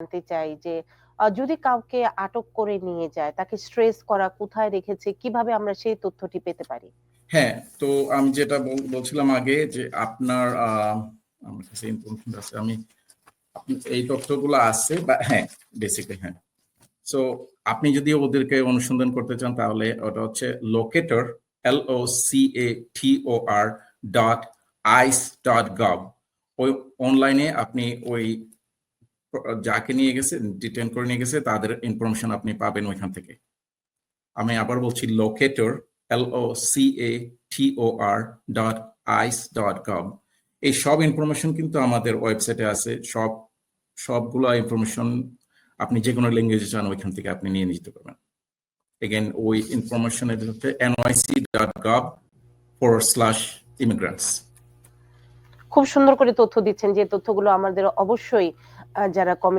জানতে চাই যে যদি কাউকে আটক করে নিয়ে যায়, তাকে স্ট্রেস করা কোথায় রেখেছে, কীভাবে আমরা সেই তথ্যটি পেতে পারি? হ্যাঁ তো আমি যেটা বলছিলাম আগে যে আপনার আমার আমি এই তথ্যগুলো আছে বা হ্যাঁ বেসিক্যালি হ্যাঁ। সো আপনি যদি ওদেরকে অনুসন্ধান করতে চান, তাহলে ওটা হচ্ছে locator L O C A T O R dot ice dot gov ওই অনলাইনে আপনি ওই যাকে নিয়ে গেছে ডিটেন করে নিয়ে গেছে, তাদের ইনফরমেশন আপনি পাবেন ওইখান থেকে। আমি আবার বলছি locator L O C A T O R dot ice dot gov এই সব ইনফরমেশন কিন্তু আমাদের ওয়েবসাইটে আছে। সব, সবগুলো ইনফরমেশন আপনি যে কোনো ল্যাঙ্গুয়েজে চান, ওইখান থেকে আপনি নিয়ে নিতে পারবেন। এগেন ওই ইনফরমেশন হচ্ছে NYC dot gov for slash immigrants খুব সুন্দর করে তথ্য দিচ্ছেন যে তথ্যগুলো আমাদের অবশ্যই যারা কমিউনিটি